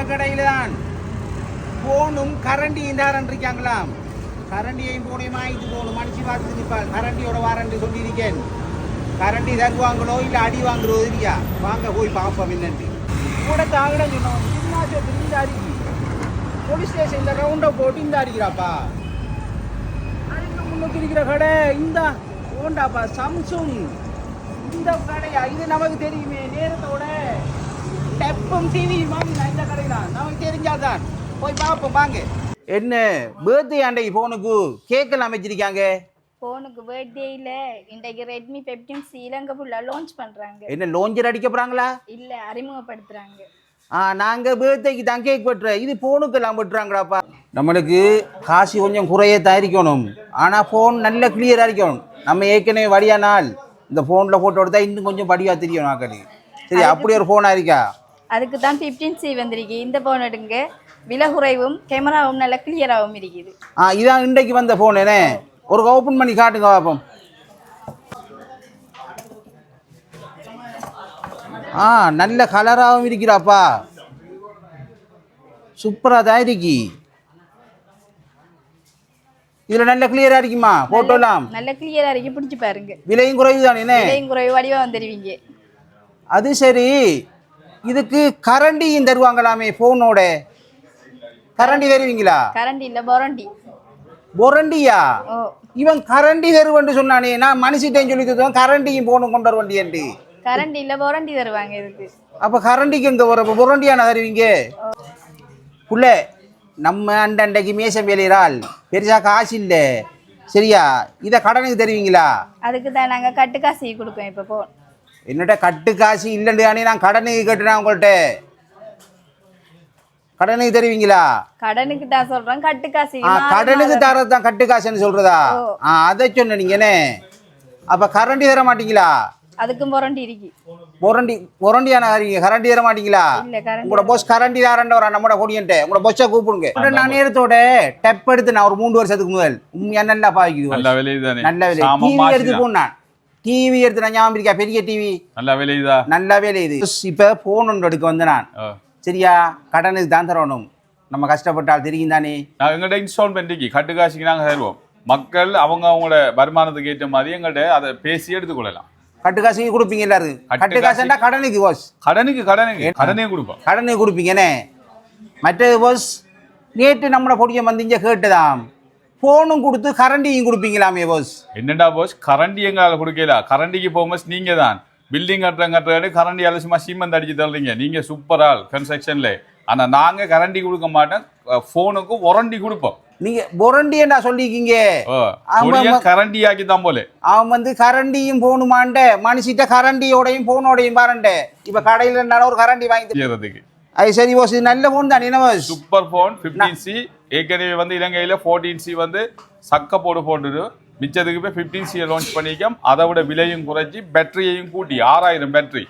இந்த தான் போனும் கரண்டியும் தாரன் இருக்காங்களாம் கரண்டியையும் போனையும் இது போகணும். மனுஷி பார்த்து நிற்பாள். கரண்டியோட வாரண்டி சொல்லியிருக்கேன். கரண்டி தருவாங்களோ இல்லை அடி வாங்குறதோ இல்லையா வாங்க போய் பார்ப்போம் என்னன்ட்டு கூட தாங்கணும் சொன்னோம் சின்னாசத்துக்கு இந்த அடிக்கு. போலீஸ் ஸ்டேஷனில் ரவுண்டை போட்டு இந்த அடிக்கிறாப்பா. அதுக்கு முன்னுக்கு இருக்கிற கடை இந்த ஓண்டாப்பா சம்சுங் இந்த கடையா? இது நமக்கு தெரியுமே நேரத்தோட டெப்பும் டிவி இந்த கடை தான் நமக்கு தெரிஞ்சாதான். போய் பார்ப்போம் வாங்க. என்ன பர்த்டே அன்றைக்கு ஃபோனுக்கு கேக்கெல்லாம் வச்சிருக்காங்க? ஃபோனுக்கு பர்த்டேயில் இன்றைக்கு ரெட்மி பெப்டின் ஸ்ரீலங்கா ஃபுல்லாக லான்ச் பண்ணுறாங்க என்ன லோஞ்சர் அடிக்க போகிறாங்களா இல்லை அறிமுகப்படுத்துகிறாங்க ஆ நாங்கள் பர்த்டேக்கு தான் கேக் வெட்டுறோம். இது ஃபோனுக்கெல்லாம் வெட்டுறாங்களாப்பா. நம்மளுக்கு காசு கொஞ்சம் குறைய தயாரிக்கணும் ஆனால் ஃபோன் நல்ல கிளியராக இருக்கணும். நம்ம ஏற்கனவே வடியானால் இந்த ஃபோனில் ஃபோட்டோ எடுத்தால் இன்னும் கொஞ்சம் வடிவாக தெரியும் நாக்களுக்கு சரி அப்படி ஒரு ஃபோனாக இருக்கா? அதுக்கு தான் ஃபிஃப்டீன் சி வந்திருக்கு. இந்த ஃபோன் எடுங்க. விலை குறைவும் கேமராவும் நல்லா கிளியராகவும் இருக்குது. ஆ இதான் இன்றைக்கு வந்த ஃபோன் என்ன ஒரு ஓப்பன் பண்ணி காட்டுங்க பார்ப்போம். ஆ நல்ல கலராகவும் இருக்கிறாப்பா சூப்பராக தான் இருக்கி. இதில் நல்ல கிளியராக இருக்குமா? ஃபோட்டோலாம் நல்ல கிளியராக இருக்கு. பிடிச்சி பாருங்க. விலையும் குறைவு தானே என்ன விலையும் குறைவு வடிவாக வந்துடுவீங்க அது சரி. இதுக்கு கரண்டியும் தருவாங்களாமே ஃபோனோட கரண்டி தருவீங்களா? கரண்ட் இல்லை பொரண்டி. பொரண்டியா? இவன் கரண்டி தருவன்னு சொன்னானே நான் மனுஷிட்டேன்னு சொல்லி தருவான் கரண்டியும் போகணும் கொண்டு வர வண்டியன்ட்டு கரண்ட் இல்லை பொரண்டி தருவாங்க இதுக்கு. அப்போ கரண்டிக்கு எங்கே வர பொரண்டியான தருவீங்க? புள்ள நம்ம அண்டண்டைக்கு மேசம் வேலையிறால் பெருசா காசு இல்லை. சரியா? இதை கடனுக்கு தருவீங்களா? அதுக்கு தான் நாங்கள் கட்டு காசு கொடுப்போம் இப்போ ஃபோன் என்னட்ட கட்டு காசு இல்லைன்னு நான் கடனுக்கு கட்டுறேன் உங்கள்கிட்ட? கடனுக்கு தருவீங்களா? கடனுக்கு தான் சொல்கிறோம் கட்டு காசு ஆ கடனுக்கு தரது தான் கட்டு காசுன்னு சொல்றதா? ஆ அதை சொன்ன நீங்கண்ணே அப்போ கரண்டி தர மாட்டீங்களா? அதுக்கும் பொரண்டி இருக்கு. முரண்டி முரண்டியான காரிங்க கரண்டி தர மாட்டீங்களா? உங்களோட போஸ் கரண்டி தாரண்ட வரா நம்மட கொடியன்ட்டு உங்களோட பொஸ்ஸை கூப்பிடுங்க. நான் நேரத்தோட டெப் எடுத்து நான் ஒரு மூணு வருஷத்துக்கு முதல் உண்மையா நல்லா பாவிக்குது நல்ல விலையுதானே. நல்ல விலை எடுத்து. போனான். டிவி எடுத்து நான் ஞாபகம் இருக்கா? பெரிய டிவி நல்ல விலையுதா நல்ல வேலை இது இப்ப போன் ஒன்று எடுக்க வந்து நான். சரியா? கடனுக்கு தான் தரணும். நம்ம கஷ்டப்பட்டால் தெரியும் தானே? நான் எங்கள்கிட்ட இன்ஸ்டால்மெண்ட்டுக்கு கட்டு காசுக்கு நாங்கள் தருவோம். மக்கள் அவங்க அவங்களோட வருமானத்துக்கு ஏற்ற மாதிரி எங்கள்கிட்ட அதை பேசி எடுத்துக்கொள்ளலாம். கட்டு காசுக்கு கொடுப்பீங்க எல்லாரும். கட்டு காசுன்னா கடனுக்கு போஸ் கடனுக்கு கடனுக்கு. கடனே கொடுப்போம். கடனுக்கு கொடுப்பீங்கண்ணே மற்றது போஸ் நேற்று நம்மளோட பொடியை வந்தீங்க கேட்டுதாம். ஃபோனும் கொடுத்து கரண்டியும் கொடுப்பீங்களாமே போஸ் என்னடா போஸ் கரண்டி எங்களால் கொடுக்கல? கரண்டிக்கு போகும்போது நீங்க தான். பில்டிங் கட்டுற கட்டுறது கரண்டி அலசுமா சீமெண்ட் அடிச்சு தர்றீங்க நீங்க சூப்பரால் கன்ஸ்ட்ரக்ஷன்ல ஆனா நாங்க கரண்டி கொடுக்க மாட்டோம். ஃபோனுக்கு ஒரண்டி கொடுப்போம். நீங்க பொரண்டி என்ன சொல்லிருக்கீங்க. கரண்டி ஆக்கி தான் போல. அவன் வந்து கரண்டியும் போகணுமாண்ட மனுஷிட்ட கரண்டியோடையும் போனோடையும் பாருண்ட. இப்ப கடையில ஒரு கரண்டி வாங்கி அது சரி இது நல்ல போன் தான் என்ன? சூப்பர் ஃபோன் ஃபிஃப்டீன் சி ஏற்கனவே வந்து இலங்கையில் ஃபோர்டீன் சி வந்து சக்க போடு போட்டுது. மிச்சத்துக்கு போய் ஃபிஃப்டீன் சியை லான்ச் பண்ணிக்கோம். அதை விட விலையும் குறைச்சி பேட்டரியையும் கூட்டி ஆறாயிரம் பேட்டரி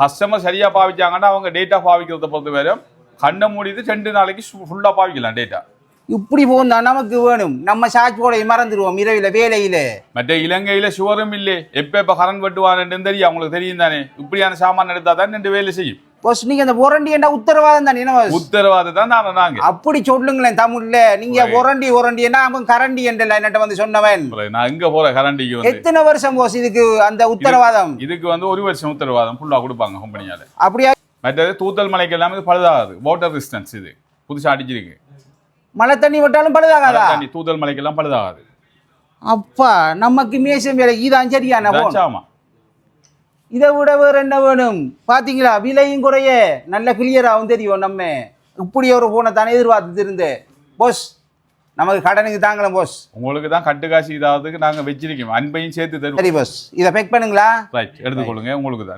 கஸ்டமர் சரியாக பாவிச்சாங்கன்னா அவங்க டேட்டா பாவிக்கிறத பொறுத்த வரையும் கண்ணை மூடிட்டு ரெண்டு நாளைக்கு ஃபுல்லாக பாவிக்கலாம் டேட்டா இப்படி போன் தான் நமக்கு வேணும். நம்ம சாட்சி போட மறந்துடுவோம் இரவில வேலையில. மற்ற இலங்கையில் சுவரும் இல்லை. எப்போ எப்போ கரண்ட் வெட்டுவான்னு தெரியும். அவங்களுக்கு தெரியும் தானே. இப்படியான சாமான் எடுத்தா தான் ரெண்டு வேலை செய்யும். போஸ் நீங்க அந்த பொரண்டி என்ற உத்தரவாதம் தான்? என்ன? உத்தரவாதம் தான் நான் நாங்க அப்படி சொல்லுங்களேன் தமிழ்ல. நீங்க ஒரண்டி ஒரண்டி என்ன அவன் கரண்டி என்றல என்னட்ட வந்து சொன்னவன். நான் எங்க போற கரண்டிக்கு எத்தனை வருஷம் போஸ் இதுக்கு அந்த உத்தரவாதம்? இதுக்கு வந்து ஒரு வருஷம் உத்தரவாதம் ஃபுல்லாக கொடுப்பாங்க கம்பெனியால அப்படியா? மற்றது தூத்தல் மலைக்கு எல்லாமே இது பழுதாகாது. வாட்டர் ரெசிஸ்டன்ஸ் இது. புதுசா அடிச்சிருக்கு. மழை தண்ணி விட்டாலும் பழுதாகாதா? தண்ணி தூத்தல் மலைக்கெல்லாம் பழுதாகாது. அப்பா நமக்கு மேசம் வேலை இதான் சரியான ஆமா. இதை விட வேற என்ன வேணும்? பாத்தீங்களா? விலையும் குறைய. நல்ல கிளியராகவும் தெரியும் நம்ம. இப்படி ஒரு போனை தானே எதிர்பார்த்துட்டு இருந்தேன். போஸ் நமக்கு கடனுக்கு தாங்கலாம் போஸ் உங்களுக்கு தான் கட்டு காசு இதாவதுக்கு நாங்க வச்சிருக்கோம். அன்பையும் சேர்த்து தருவோம். சரி போஸ் இதை பேக் பண்ணுங்களா? ரைட் எடுத்துக்கொள்ளுங்க. உங்களுக்கு தான்.